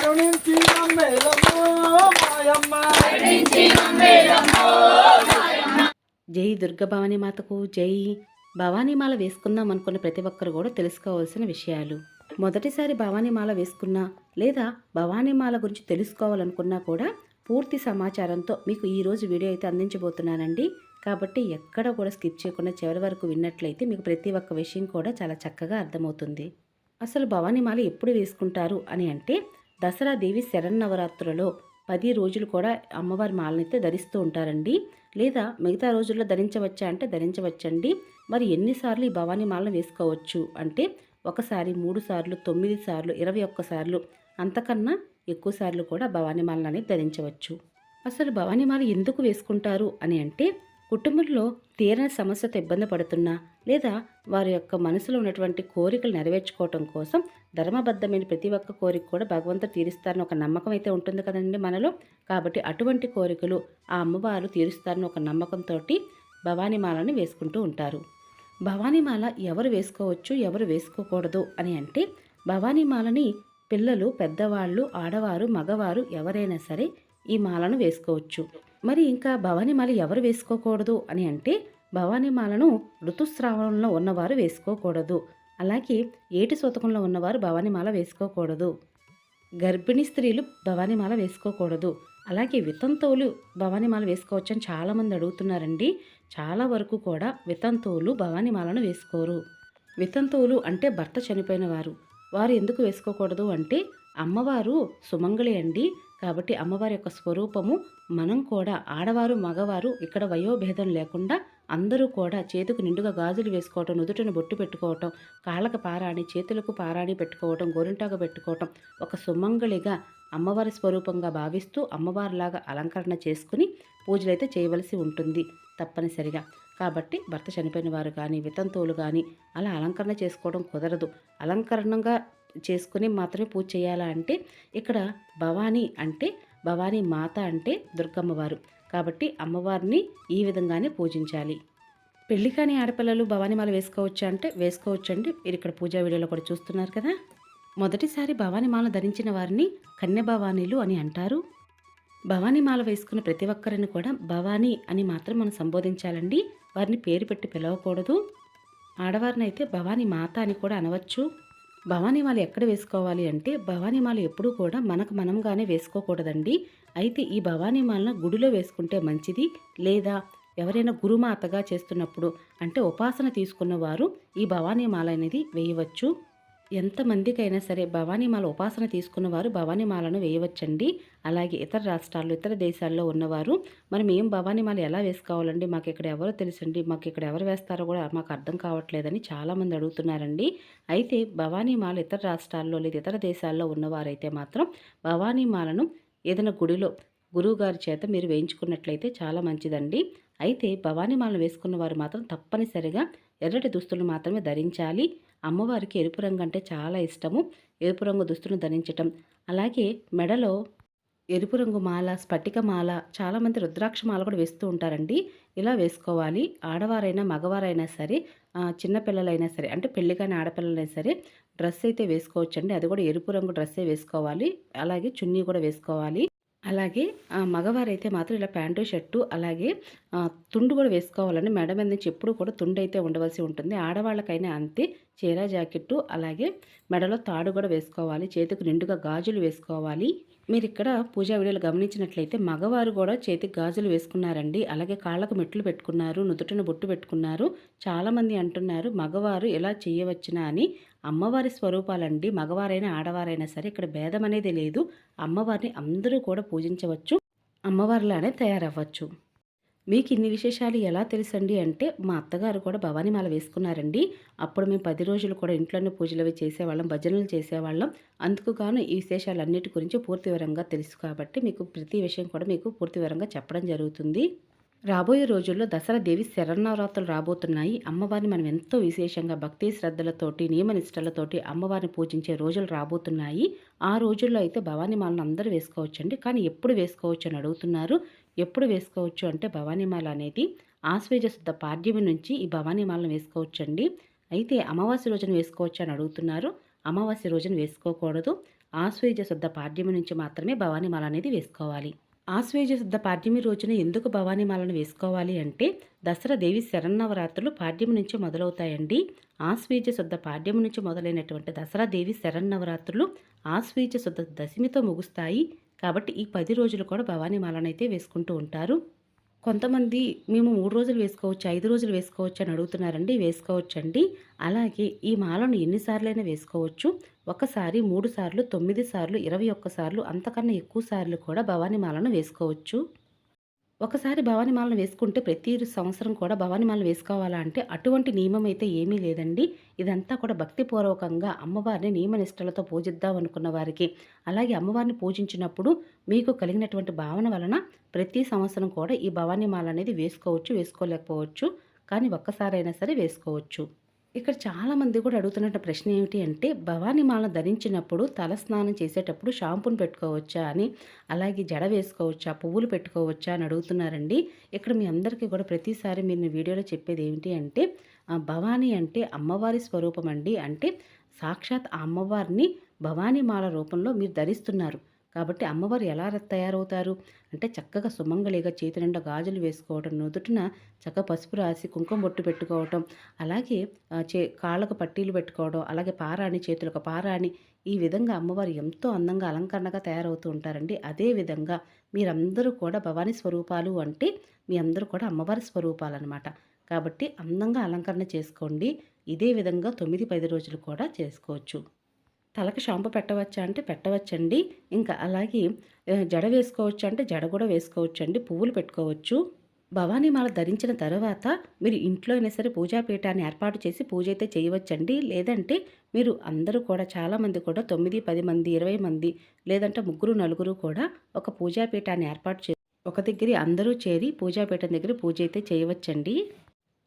కరుణించి మాయమ్మ జై దుర్గ భవానీ మాతకు జై. భవానీమాల వేసుకుందాం అనుకున్న ప్రతి ఒక్కరు కూడా తెలుసుకోవాల్సిన విషయాలు. మొదటిసారి భవానీమాల వేసుకున్నా లేదా భవానీమాల గురించి తెలుసుకోవాలనుకున్నా కూడా పూర్తి సమాచారంతో మీకు ఈరోజు వీడియో అయితే అందించబోతున్నానండి. కాబట్టి ఎక్కడ కూడా స్కిప్ చేయకుండా చివరి వరకు విన్నట్లయితే మీకు ప్రతి ఒక్క విషయం కూడా చాలా చక్కగా అర్థమవుతుంది. అసలు భవానీమాల ఎప్పుడు వేసుకుంటారు అని అంటే దసరా దేవి శరన్నవరాత్రులలో పది రోజులు కూడా అమ్మవారి మాలనైతే ధరిస్తూ ఉంటారండి. లేదా మిగతా రోజుల్లో ధరించవచ్చా అంటే ధరించవచ్చండి. మరి ఎన్నిసార్లు ఈ భవానీ మాలను వేసుకోవచ్చు అంటే ఒకసారి మూడు సార్లు తొమ్మిది సార్లు ఇరవై ఒక్కసార్లు అంతకన్నా ఎక్కువ సార్లు కూడా భవానీ మాలను అనేది ధరించవచ్చు. అసలు భవానీమాల ఎందుకు వేసుకుంటారు అని అంటే కుటుంబంలో తీరని సమస్యతో ఇబ్బంది పడుతున్నా లేదా వారి యొక్క మనసులో ఉన్నటువంటి కోరికలు నెరవేర్చుకోవటం కోసం ధర్మబద్ధమైన ప్రతి ఒక్క కోరిక కూడా భగవంతుడు తీరుస్తారని ఒక నమ్మకం అయితే ఉంటుంది కదండి మనలో. కాబట్టి అటువంటి కోరికలు ఆ అమ్మవారు తీరుస్తారని ఒక నమ్మకంతో భవానీమాలను వేసుకుంటూ ఉంటారు. భవానీమాల ఎవరు వేసుకోవచ్చు ఎవరు వేసుకోకూడదు అని అంటే భవానీమాలని పిల్లలు పెద్దవాళ్ళు ఆడవారు మగవారు ఎవరైనా సరే ఈ మాలను వేసుకోవచ్చు. మరి ఇంకా భవానీమాల ఎవరు వేసుకోకూడదు అని అంటే భవానీమాలను ఋతుస్రావంలో ఉన్నవారు వేసుకోకూడదు. అలాగే ఏటి శోతకంలో ఉన్నవారు భవానీమాల వేసుకోకూడదు. గర్భిణీ స్త్రీలు భవానీమాల వేసుకోకూడదు. అలాగే వితంతువులు భవానీమాల వేసుకోవచ్చని చాలామంది అడుగుతున్నారండి. చాలా వరకు కూడా వితంతువులు భవానీమాలను వేసుకోరు. వితంతువులు అంటే భర్త చనిపోయిన వారు. వారు ఎందుకు వేసుకోకూడదు అంటే అమ్మవారు సుమంగళి అండి. కాబట్టి అమ్మవారి యొక్క స్వరూపము మనం కూడా ఆడవారు మగవారు ఇక్కడ వయోభేదం లేకుండా అందరూ కూడా చేతికి నిండుగా గాజులు వేసుకోవటం నుదుటను బొట్టు పెట్టుకోవటం కాళ్ళకు పారాణి చేతులకు పారాణి పెట్టుకోవటం గోరింటాకు పెట్టుకోవటం ఒక సుమంగళిగా అమ్మవారి స్వరూపంగా భావిస్తూ అమ్మవారిలాగా అలంకరణ చేసుకుని పూజలైతే చేయవలసి ఉంటుంది తప్పనిసరిగా. కాబట్టి భర్త చనిపోయిన వారు కానీ వితంతువులు కానీ అలా అలంకరణ చేసుకోవడం కుదరదు. అలంకరణగా చేసుకుని మాత్రమే పూజ చేయాలా అంటే ఇక్కడ భవానీ అంటే భవానీ మాత అంటే దుర్గమ్మవారు. కాబట్టి అమ్మవారిని ఈ విధంగానే పూజించాలి. పెళ్ళి కాని ఆడపిల్లలు భవానీమాల వేసుకోవచ్చా అంటే వేసుకోవచ్చండి. మీరు ఇక్కడ పూజా వీడియోలో కూడా చూస్తున్నారు కదా. మొదటిసారి భవానీమాల ధరించిన వారిని కన్య భవానీలు అని అంటారు. భవానీమాల వేసుకున్న ప్రతి ఒక్కరిని కూడా భవానీ అని మాత్రం మనం సంబోధించాలండి. వారిని పేరు పెట్టి పిలవకూడదు. ఆడవారిని అయితే భవానీ మాత అని కూడా అనవచ్చు. భవానీమాల ఎక్కడ వేసుకోవాలి అంటే భవానీమాల ఎప్పుడూ కూడా మనకు మనంగానే వేసుకోకూడదండి. అయితే ఈ భవానీమాలను గుడిలో వేసుకుంటే మంచిది? లేదా ఎవరైనా గురుమాతగా చేస్తున్నప్పుడు అంటే ఉపాసన తీసుకున్న వారు ఈ భవానీమాల అనేది వేయవచ్చు? ఎంతమందికైనా సరే భవానీమాల ఉపాసన తీసుకున్నవారు భవానీమాలను వేయవచ్చండి. అలాగే ఇతర రాష్ట్రాల్లో ఇతర దేశాల్లో ఉన్నవారు మనం ఏం భవానీమాల ఎలా వేసుకోవాలండి? మాకు ఇక్కడ ఎవరో తెలుసండి? మాకు ఇక్కడ ఎవరు వేస్తారో కూడా మాకు అర్థం కావట్లేదని చాలామంది అడుగుతున్నారండి. అయితే భవానీమాల ఇతర రాష్ట్రాల్లో లేదా ఇతర దేశాల్లో ఉన్నవారైతే మాత్రం భవానీమాలను ఏదైనా గుడిలో గురువుగారి చేత మీరు వేయించుకున్నట్లయితే చాలా మంచిదండి. అయితే భవానీమాలను వేసుకున్న వారు మాత్రం తప్పనిసరిగా ఎర్రటి దుస్తులు మాత్రమే ధరించాలి. అమ్మవారికి ఎరుపు రంగు అంటే చాలా ఇష్టము. ఎరుపు రంగు దుస్తులను ధరించటం. అలాగే మెడలో ఎరుపు రంగు మాల స్ఫటిక మాల చాలామంది రుద్రాక్ష మాల కూడా వేస్తూ ఉంటారండి. ఇలా వేసుకోవాలి. ఆడవారైనా మగవారైనా సరే చిన్నపిల్లలైనా సరే అంటే పెళ్ళి కాని ఆడపిల్లలైనా సరే డ్రెస్ అయితే వేసుకోవచ్చండి. అది కూడా ఎరుపు రంగు డ్రెస్సే వేసుకోవాలి. అలాగే చున్నీ కూడా వేసుకోవాలి. అలాగే మగవారైతే మాత్రం ఇలా ప్యాంటు షర్టు అలాగే తుండు కూడా వేసుకోవాలండి. మెడ మీద నుంచి ఎప్పుడు కూడా తుండు అయితే ఉండవలసి ఉంటుంది. ఆడవాళ్ళకైనా అంతే. చీర జాకెట్టు అలాగే మెడలో తాడు కూడా వేసుకోవాలి. చేతికి నిండుగా గాజులు వేసుకోవాలి. మీరు ఇక్కడ పూజా వీడియోలు గమనించినట్లయితే మగవారు కూడా చేతికి గాజులు వేసుకున్నారండి. అలాగే కాళ్ళకు మెట్లు పెట్టుకున్నారు నుదుటిన బొట్టు పెట్టుకున్నారు. చాలామంది అంటున్నారు మగవారు ఎలా చేయవచ్చునా? అని. అమ్మవారి స్వరూపాలండి. మగవారైనా ఆడవారైనా సరే ఇక్కడ భేదం అనేది లేదు. అమ్మవారిని అందరూ కూడా పూజించవచ్చు. అమ్మవారిలానే తయారవ్వచ్చు. మీకు ఇన్ని విశేషాలు ఎలా తెలుసండి అంటే మా అత్తగారు కూడా భవానీమాల వేసుకున్నారండి. అప్పుడు మేము పది రోజులు కూడా ఇంట్లోనే పూజలు అవి చేసేవాళ్ళం భజనలు చేసేవాళ్ళం. అందుకు గాను ఈ విశేషాలన్నిటి గురించి పూర్తి వివరంగా తెలుసు కాబట్టి మీకు ప్రతి విషయం కూడా మీకు పూర్తి వివరంగా చెప్పడం జరుగుతుంది. రాబోయే రోజుల్లో దసరా దేవి శరణవరాత్రులు రాబోతున్నాయి. అమ్మవారిని మనం ఎంతో విశేషంగా భక్తి శ్రద్ధలతోటి నియమనిష్టలతోటి అమ్మవారిని పూజించే రోజులు రాబోతున్నాయి. ఆ రోజుల్లో అయితే భవానీమాలను అందరూ వేసుకోవచ్చండి. కానీ ఎప్పుడు వేసుకోవచ్చు అని అడుగుతున్నారు. ఎప్పుడు వేసుకోవచ్చు అంటే భవానీమాల అనేది ఆశ్వేజ శుద్ధ పాడ్యమి నుంచి ఈ భవానీమాలను వేసుకోవచ్చండి. అయితే అమావాస్య రోజున వేసుకోవచ్చు అని అడుగుతున్నారు. అమావాస్య రోజున వేసుకోకూడదు. ఆశ్వేజ శుద్ధ పాడ్యమి నుంచి మాత్రమే భవానీమాల అనేది వేసుకోవాలి. ఆశ్వేజ శుద్ధ పాడ్యమి రోజున ఎందుకు భవానీమాలను వేసుకోవాలి అంటే దసరా దేవి శరన్నవరాత్రులు పాడ్యమి నుంచి మొదలవుతాయండి. ఆశ్వేజ శుద్ధ పాడ్యమి నుంచి మొదలైనటువంటి దసరా దేవి శరన్నవరాత్రులు ఆశ్వేజ శుద్ధ దశమితో ముగుస్తాయి. కాబట్టి ఈ పది రోజులు కూడా భవానీ అయితే వేసుకుంటూ ఉంటారు. కొంతమంది మేము మూడు రోజులు వేసుకోవచ్చు ఐదు రోజులు వేసుకోవచ్చు అని అడుగుతున్నారండి వేసుకోవచ్చండి. అలాగే ఈ మాలను ఎన్నిసార్లైనా వేసుకోవచ్చు. ఒకసారి మూడు సార్లు తొమ్మిది సార్లు ఇరవై ఒక్కసార్లు అంతకన్నా ఎక్కువ సార్లు కూడా భవానీ మాలను వేసుకోవచ్చు. ఒకసారి భవానీ మాలను వేసుకుంటే ప్రతి సంవత్సరం కూడా భవానీమాలను వేసుకోవాలా అంటే అటువంటి నియమం అయితే ఏమీ లేదండి. ఇదంతా కూడా భక్తిపూర్వకంగా అమ్మవారిని నియమనిష్టలతో పూజిద్దాం అనుకున్న వారికి. అలాగే అమ్మవారిని పూజించినప్పుడు మీకు కలిగినటువంటి భావన వలన ప్రతి సంవత్సరం కూడా ఈ భవానీ మాల అనేది వేసుకోవచ్చు వేసుకోలేకపోవచ్చు. కానీ ఒక్కసారైనా సరే వేసుకోవచ్చు. ఇక్కడ చాలామంది కూడా అడుగుతున్న ప్రశ్న ఏమిటి అంటే భవానీమాల ధరించినప్పుడు తల స్నానం చేసేటప్పుడు షాంపూని పెట్టుకోవచ్చా అని అలాగే జడ వేసుకోవచ్చా పువ్వులు పెట్టుకోవచ్చా అని అడుగుతున్నారండి. ఇక్కడ మీ అందరికీ కూడా ప్రతిసారి మీరు వీడియోలో చెప్పేది ఏమిటి అంటే భవానీ అంటే అమ్మవారి స్వరూపం అండి. అంటే సాక్షాత్ ఆ అమ్మవారిని భవానీమాల రూపంలో మీరు ధరిస్తున్నారు. కాబట్టి అమ్మవారు ఎలా తయారవుతారు? అంటే చక్కగా సుమంగళిగా చేతి నిండా గాజులు వేసుకోవడం నుదుటిన చక్కగా పసుపు రాసి కుంకుమ బొట్టు పెట్టుకోవటం అలాగే చే కాళ్ళకు పట్టీలు పెట్టుకోవడం అలాగే పారాణి చేతులకు పారాణి ఈ విధంగా అమ్మవారు ఎంతో అందంగా అలంకరణగా తయారవుతూ ఉంటారండి. అదే విధంగా మీరందరూ కూడా భవానీ స్వరూపాలు అంటే మీ అందరూ కూడా అమ్మవారి స్వరూపాలు అనమాట కాబట్టి అందంగా అలంకరణ చేసుకోండి. ఇదే విధంగా తొమ్మిది పది రోజులు కూడా చేసుకోవచ్చు. తలకు షాంపూ పెట్టవచ్చా అంటే పెట్టవచ్చండి. ఇంకా అలాగే జడ వేసుకోవచ్చు అంటే జడ కూడా వేసుకోవచ్చండి. పువ్వులు పెట్టుకోవచ్చు. భవానీ మాల ధరించిన తర్వాత మీరు ఇంట్లో అయినా సరే పూజాపీఠాన్ని ఏర్పాటు చేసి పూజ అయితే చేయవచ్చండి. లేదంటే మీరు అందరూ కూడా చాలామంది కూడా తొమ్మిది పది మంది ఇరవై మంది లేదంటే ముగ్గురు నలుగురు కూడా ఒక పూజాపీఠాన్ని ఏర్పాటు చే ఒక దగ్గర అందరూ చేరి పూజాపీఠం దగ్గర పూజ అయితే చేయవచ్చండి.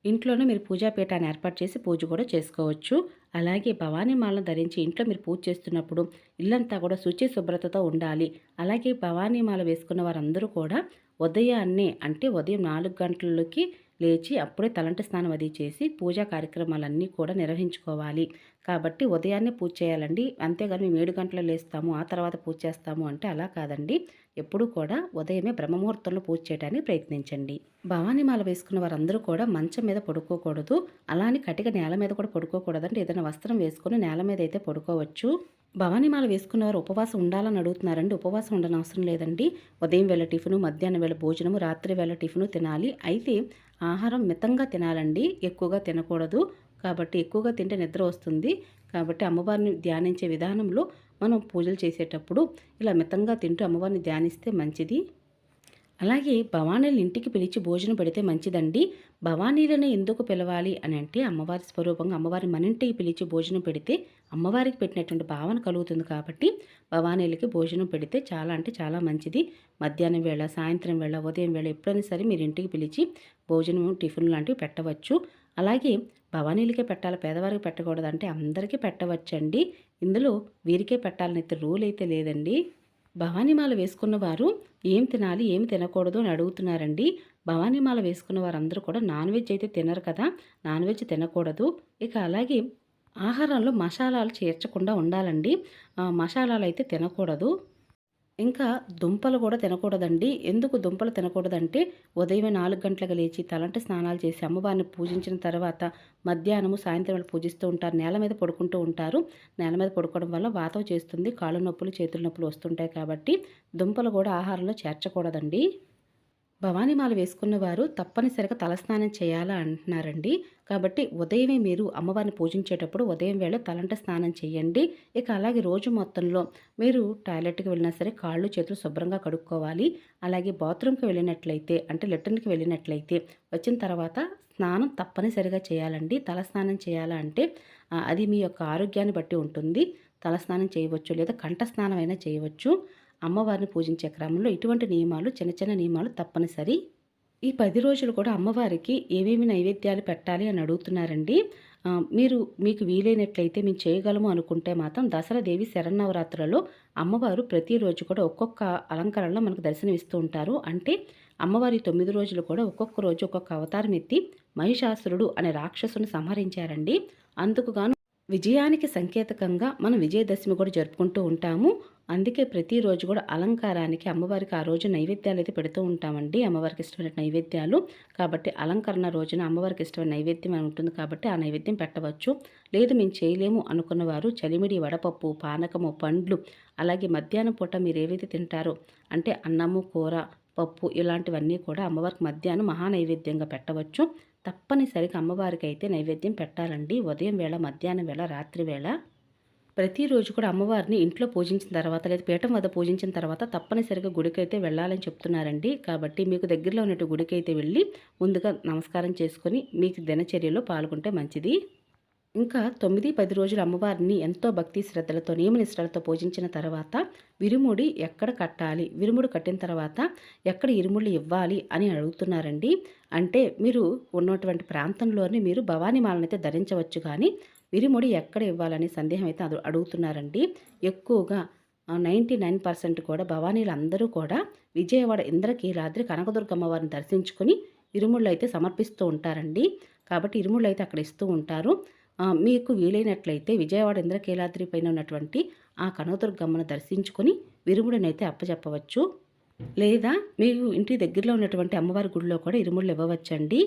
ఇంట్లోనే మీరు పూజాపీఠాన్ని ఏర్పాటు చేసి పూజ కూడా చేసుకోవచ్చు. అలాగే భవానీ మాలను ధరించి ఇంట్లో మీరు పూజ చేస్తున్నప్పుడు ఇల్లంతా కూడా శుచి శుభ్రతతో ఉండాలి. అలాగే భవానీ మాల వేసుకున్న వారందరూ కూడా ఉదయాన్నే అంటే ఉదయం నాలుగు గంటలకి లేచి అప్పుడే తలంటి స్నానం అది చేసి పూజా కార్యక్రమాలన్నీ కూడా నిర్వహించుకోవాలి. కాబట్టి ఉదయాన్నే పూజ చేయాలండి. అంతేగాని మేము ఏడు గంటలు లేస్తాము ఆ తర్వాత పూజ చేస్తాము అంటే అలా కాదండి. ఎప్పుడూ కూడా ఉదయమే బ్రహ్మముహూర్తంలో పూజ చేయడానికి ప్రయత్నించండి. భవానీ మాల వేసుకున్న వారందరూ కూడా మంచం మీద పడుకోకూడదు. అలానే కటిక నేల మీద కూడా పడుకోకూడదంటే ఏదైనా వస్త్రం వేసుకుని నేల మీద అయితే పడుకోవచ్చు. భవానీ మాల వేసుకున్నవారు ఉపవాసం ఉండాలని అడుగుతున్నారండి. ఉపవాసం ఉండనవసరం లేదండి. ఉదయం వేళ టిఫిను మధ్యాహ్నం వేళ భోజనము రాత్రి వేళ టిఫిను తినాలి. అయితే ఆహారం మితంగా తినాలండి. ఎక్కువగా తినకూడదు. కాబట్టి ఎక్కువగా తింటే నిద్ర వస్తుంది. కాబట్టి అమ్మవారిని ధ్యానించే విధానంలో మనం పూజలు చేసేటప్పుడు ఇలా మితంగా తింటూ అమ్మవారిని ధ్యానిస్తే మంచిది. అలాగే భవానీలు ఇంటికి పిలిచి భోజనం పెడితే మంచిదండి. భవానీలను ఎందుకు పిలవాలి అని అంటే అమ్మవారి స్వరూపంగా అమ్మవారి మన ఇంటికి పిలిచి భోజనం పెడితే అమ్మవారికి పెట్టినటువంటి భావన కలుగుతుంది కాబట్టి భవానీలకి భోజనం పెడితే చాలా అంటే చాలా మంచిది. మధ్యాహ్నం వేళ సాయంత్రం వేళ ఉదయం వేళ ఎప్పుడైనా సరే మీరు ఇంటికి పిలిచి భోజనం టిఫిన్ లాంటివి పెట్టవచ్చు. అలాగే భవానీలకే పెట్టాలి పేదవారికి పెట్టకూడదు అంటే అందరికీ పెట్టవచ్చండి. ఇందులో వీరికే పెట్టాలని అయితే రూల్ అయితే లేదండి. భవానీమాల వేసుకున్న వారు ఏం తినాలి ఏం తినకూడదు అని అడుగుతున్నారండి. భవానీమాల వేసుకున్న వారందరూ కూడా నాన్ వెజ్ అయితే తినరు కదా నాన్ వెజ్ తినకూడదు. ఇక అలాగే ఆహారంలో మసాలాలు చేర్చకుండా ఉండాలండి. మసాలాలు అయితే తినకూడదు. ఇంకా దుంపలు కూడా తినకూడదండి. ఎందుకు దుంపలు తినకూడదంటే ఉదయం నాలుగు గంటలకు లేచి తలంటి స్నానాలు చేసి అమ్మవారిని పూజించిన తర్వాత మధ్యాహ్నము సాయంత్రం వాళ్ళు పూజిస్తూ ఉంటారు. నేల మీద పడుకుంటూ ఉంటారు. నేల మీద పడుకోవడం వల్ల వాతం చేస్తుంది. కాళ్ళు నొప్పులు చేతుల నొప్పులు వస్తుంటాయి కాబట్టి దుంపలు కూడా ఆహారంలో చేర్చకూడదండి. భవానీమాల వేసుకున్న వారు తప్పనిసరిగా తలస్నానం చేయాలా అంటున్నారండి. కాబట్టి ఉదయమే మీరు అమ్మవారిని పూజించేటప్పుడు ఉదయం వేళ తలంట స్నానం చేయండి. ఇక అలాగే రోజు మొత్తంలో మీరు టాయిలెట్కి వెళ్ళినా సరే కాళ్ళు చేతులు శుభ్రంగా కడుక్కోవాలి. అలాగే బాత్రూమ్కి వెళ్ళినట్లయితే అంటే లెట్రిన్కి వెళ్ళినట్లయితే వచ్చిన తర్వాత స్నానం తప్పనిసరిగా చేయాలండి. తల స్నానం చేయాలా అంటే అది మీ యొక్క ఆరోగ్యాన్ని బట్టి ఉంటుంది. తల స్నానం చేయవచ్చు లేదా కంఠ స్నానం అయినా చేయవచ్చు. అమ్మవారిని పూజించే క్రమంలో ఇటువంటి నియమాలు చిన్న చిన్న నియమాలు తప్పనిసరి. ఈ పది రోజులు కూడా అమ్మవారికి ఏమేమి నైవేద్యాలు పెట్టాలి అని అడుగుతున్నారండి. మీరు మీకు వీలైనట్లయితే మేము చేయగలము అనుకుంటే మాత్రం దసరా దేవి శరన్నవరాత్రులలో అమ్మవారు ప్రతిరోజు కూడా ఒక్కొక్క అలంకరణలో మనకు దర్శనమిస్తూ ఉంటారు. అంటే అమ్మవారి తొమ్మిది రోజులు కూడా ఒక్కొక్క రోజు ఒక్కొక్క అవతారం ఎత్తి మహిషాసురుడు అనే రాక్షసుని సంహరించారండి. అందుకుగాను విజయానికి సంకేతకంగా మనం విజయదశమి కూడా జరుపుకుంటూ ఉంటాము. అందుకే ప్రతిరోజు కూడా అలంకారానికి అమ్మవారికి ఆ రోజు నైవేద్యాలు అయితే పెడుతూ ఉంటామండి. అమ్మవారికి ఇష్టమైన నైవేద్యాలు. కాబట్టి అలంకరణ రోజున అమ్మవారికి ఇష్టమైన నైవేద్యం అని ఉంటుంది కాబట్టి ఆ నైవేద్యం పెట్టవచ్చు. లేదు మేము చేయలేము అనుకున్న వారు చలిమిడి వడపప్పు పానకము పండ్లు అలాగే మధ్యాహ్నం పూట మీరు ఏవైతే తింటారో అంటే అన్నము కూర పప్పు ఇలాంటివన్నీ కూడా అమ్మవారికి మధ్యాహ్నం మహా నైవేద్యంగా పెట్టవచ్చు. తప్పనిసరిగా అమ్మవారికి అయితే నైవేద్యం పెట్టాలండి. ఉదయం వేళ మధ్యాహ్నం వేళ రాత్రి వేళ. ప్రతిరోజు కూడా అమ్మవారిని ఇంట్లో పూజించిన తర్వాత లేదా పీఠం వద్ద పూజించిన తర్వాత తప్పనిసరిగా గుడికైతే వెళ్ళాలని చెప్తున్నారండి. కాబట్టి మీకు దగ్గరలో ఉన్నట్టు గుడికైతే వెళ్ళి ముందుగా నమస్కారం చేసుకొని మీకు దినచర్యలో పాల్గొంటే మంచిది. ఇంకా తొమ్మిది పది రోజులు అమ్మవారిని ఎంతో భక్తి శ్రద్ధలతో నియమనిష్టలతో పూజించిన తర్వాత విరుముడి ఎక్కడ కట్టాలి విరుముడు కట్టిన తర్వాత ఎక్కడ ఇరుముళ్ళు ఇవ్వాలి అని అడుగుతున్నారండి. అంటే మీరు ఉన్నటువంటి ప్రాంతంలోనే మీరు భవానీ మాలనైతే ధరించవచ్చు కానీ విరుముడి ఎక్కడ ఇవ్వాలని సందేహం అయితే అడుగుతున్నారండి. ఎక్కువగా నైంటీ నైన్ పర్సెంట్ కూడా భవానీలు అందరూ కూడా విజయవాడ ఇంద్రకీలాద్రి కనకదుర్గమ్మ వారిని దర్శించుకొని ఇరుముళ్ళు అయితే సమర్పిస్తూ ఉంటారండి. కాబట్టి ఇరుముళ్ళు అయితే అక్కడ ఇస్తూ ఉంటారు. మీకు వీలైనట్లయితే విజయవాడ ఇంద్రకీలాద్రి పైన ఉన్నటువంటి ఆ కనకదుర్గమ్మను దర్శించుకొని విరుముడినైతే అప్పచెప్పవచ్చు లేదా మీకు ఇంటి దగ్గరలో ఉన్నటువంటి అమ్మవారి గుడిలో కూడా ఇరుముళ్ళు ఇవ్వవచ్చండి.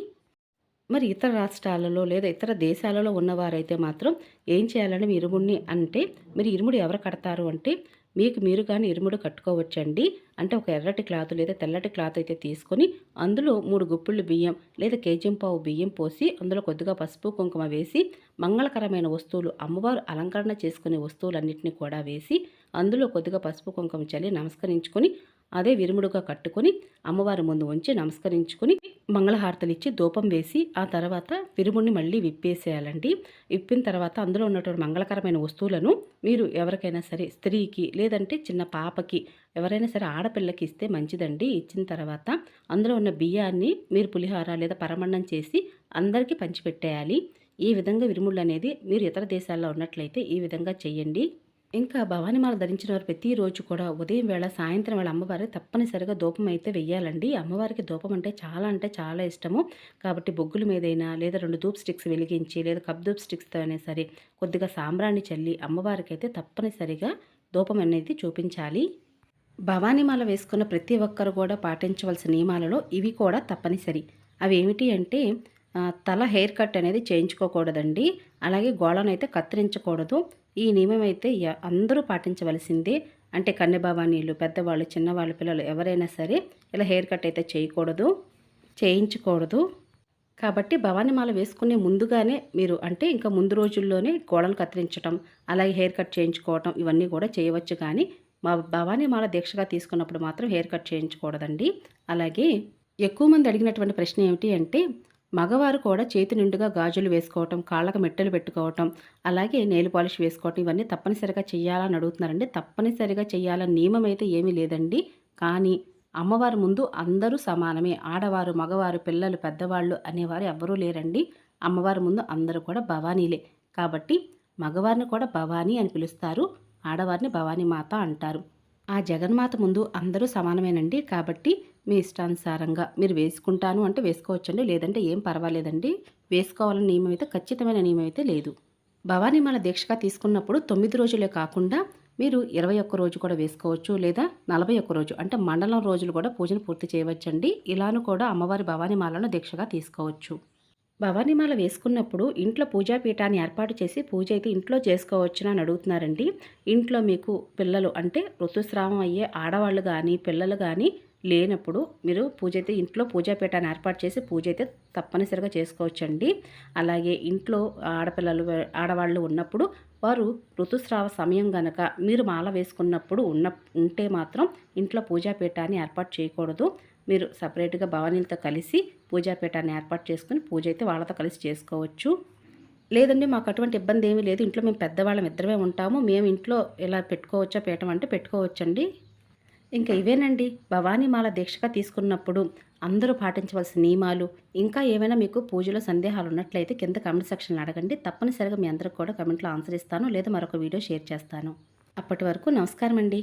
మరి ఇతర రాష్ట్రాలలో లేదా ఇతర దేశాలలో ఉన్నవారైతే మాత్రం ఏం చేయాలని మీ ఇరుముడిని అంటే మీరు ఇరుముడు ఎవరు కడతారు? అంటే మీకు మీరు కానీ ఇరుముడు కట్టుకోవచ్చండి. అంటే ఒక ఎర్రటి క్లాత్ లేదా తెల్లటి క్లాత్ అయితే తీసుకొని అందులో మూడు గుప్పిళ్ళు బియ్యం లేదా కేజీ పావు బియ్యం పోసి అందులో కొద్దిగా పసుపు కుంకుమ వేసి మంగళకరమైన వస్తువులు అమ్మవారు అలంకరణ చేసుకునే వస్తువులన్నింటినీ కూడా వేసి అందులో కొద్దిగా పసుపు కుంకుమ చల్లి నమస్కరించుకొని అదే విరుముడుగా కట్టుకొని అమ్మవారి ముందు ఉంచి నమస్కరించుకొని మంగళహారతలు ఇచ్చి ధూపం వేసి ఆ తర్వాత విరుముడిని మళ్ళీ విప్పేసేయాలండి. విప్పిన తర్వాత అందులో ఉన్నటువంటి మంగళకరమైన వస్తువులను మీరు ఎవరికైనా సరే స్త్రీకి లేదంటే చిన్న పాపకి ఎవరైనా సరే ఆడపిల్లకి ఇస్తే మంచిదండి. ఇచ్చిన తర్వాత అందులో ఉన్న బియ్యాన్ని మీరు పులిహోర లేదా పరమన్నం చేసి అందరికీ పంచిపెట్టేయాలి. ఈ విధంగా విరుముళ్ళు అనేది మీరు ఇతర దేశాల్లో ఉన్నట్లయితే ఈ విధంగా చేయండి ఇంకా భవానీమాల ధరించిన వారు ప్రతిరోజు కూడా ఉదయం వేళ సాయంత్రం వేళ అమ్మవారి తప్పనిసరిగా ధూపం అయితే వెయ్యాలండి. అమ్మవారికి ధూపం అంటే చాలా అంటే చాలా ఇష్టము. కాబట్టి బొగ్గుల మీదైనా లేదా రెండు ధూప్ స్టిక్స్ వెలిగించి లేదా కప్ ధూప్ స్టిక్స్తో అయినా సరే కొద్దిగా సాంబ్రాన్ని చల్లి అమ్మవారికి అయితే తప్పనిసరిగా ధూపం అనేది చూపించాలి. భవానీమాల వేసుకున్న ప్రతి ఒక్కరు కూడా పాటించవలసిన నియమాలలో ఇవి కూడా తప్పనిసరి. అవి ఏమిటి అంటే తల హెయిర్ కట్ అనేది చేయించుకోకూడదండి. అలాగే గోళనైతే అయితే కత్తిరించకూడదు. ఈ నియమం అయితే అందరూ పాటించవలసిందే. అంటే కన్యభావానీలు పెద్దవాళ్ళు చిన్నవాళ్ళు పిల్లలు ఎవరైనా సరే ఇలా హెయిర్ కట్ అయితే చేయకూడదు చేయించకూడదు. కాబట్టి భవానీమాల వేసుకునే ముందుగానే మీరు అంటే ఇంకా ముందు రోజుల్లోనే గోడలు కత్తిరించడం అలాగే హెయిర్ కట్ చేయించుకోవటం ఇవన్నీ కూడా చేయవచ్చు కానీ మా భవానీమాల దీక్షగా తీసుకున్నప్పుడు మాత్రం హెయిర్ కట్ చేయించకూడదండి. అలాగే ఎక్కువ మంది అడిగినటువంటి ప్రశ్న ఏమిటి అంటే మగవారు కూడా చేతి నిండుగా గాజులు వేసుకోవటం కాళ్ళకు మెట్టెలు పెట్టుకోవటం అలాగే నెయిల్ పాలిష్ వేసుకోవటం ఇవన్నీ తప్పనిసరిగా చేయాలని అడుగుతున్నారండి. తప్పనిసరిగా చేయాలని నియమం అయితే ఏమీ లేదండి. కానీ అమ్మవారి ముందు అందరూ సమానమే. ఆడవారు మగవారు పిల్లలు పెద్దవాళ్ళు అనేవారు ఎవ్వరూ లేరండి. అమ్మవారి ముందు అందరూ కూడా భవానీలే. కాబట్టి మగవారిని కూడా భవానీ అని పిలుస్తారు. ఆడవారిని భవానీ మాత అంటారు. ఆ జగన్మాత ముందు అందరూ సమానమేనండి. కాబట్టి మీ ఇష్టానుసారంగా మీరు వేసుకుంటాను అంటే వేసుకోవచ్చండి. లేదంటే ఏం పర్వాలేదండి. వేసుకోవాలని నియమం అయితే ఖచ్చితమైన నియమం అయితే లేదు. భవానీమాల దీక్షగా తీసుకున్నప్పుడు తొమ్మిది రోజులే కాకుండా మీరు ఇరవై ఒక్క రోజు కూడా వేసుకోవచ్చు లేదా నలభై ఒక్క రోజు అంటే మండలం రోజులు కూడా పూజను పూర్తి చేయవచ్చండి. ఇలాను కూడా అమ్మవారి భవానీమాలను దీక్షగా తీసుకోవచ్చు. భవానీమాల వేసుకున్నప్పుడు ఇంట్లో పూజాపీఠాన్ని ఏర్పాటు చేసి పూజ అయితే ఇంట్లో చేసుకోవచ్చునని అని అడుగుతున్నారండి. ఇంట్లో మీకు పిల్లలు అంటే ఋతుస్రావం అయ్యే ఆడవాళ్ళు కానీ పిల్లలు కానీ లేనప్పుడు మీరు పూజ అయితే ఇంట్లో పూజాపీఠాన్ని ఏర్పాటు చేసి పూజ అయితే తప్పనిసరిగా చేసుకోవచ్చండి. అలాగే ఇంట్లో ఆడపిల్లలు ఆడవాళ్ళు ఉన్నప్పుడు వారు ఋతుస్రావ సమయం గనక మీరు మాల వేసుకున్నప్పుడు ఉన్న ఉంటే మాత్రం ఇంట్లో పూజాపీఠాన్ని ఏర్పాటు చేయకూడదు. మీరు సపరేట్గా భవానీలతో కలిసి పూజాపీఠాన్ని ఏర్పాటు చేసుకుని పూజ అయితే వాళ్ళతో కలిసి చేసుకోవచ్చు. లేదండి మాకు అటువంటి ఇబ్బంది ఏమీ లేదు. ఇంట్లో మేము పెద్దవాళ్ళం ఇద్దరమే ఉంటాము. మేము ఇంట్లో ఇలా పెట్టుకోవచ్చా పీఠం అంటే పెట్టుకోవచ్చండి. ఇంకా ఇవేనండి? భవానీమాల దీక్షగా తీసుకున్నప్పుడు అందరూ పాటించవలసిన నియమాలు. ఇంకా ఏమైనా మీకు పూజలో సందేహాలు ఉన్నట్లయితే కింద కమెంట్ సెక్షన్లో అడగండి. తప్పనిసరిగా మీ అందరికి కూడా కమెంట్లో ఆన్సర్ ఇస్తాను. లేదా మరొక వీడియో షేర్ చేస్తాను. అప్పటి వరకు నమస్కారం అండి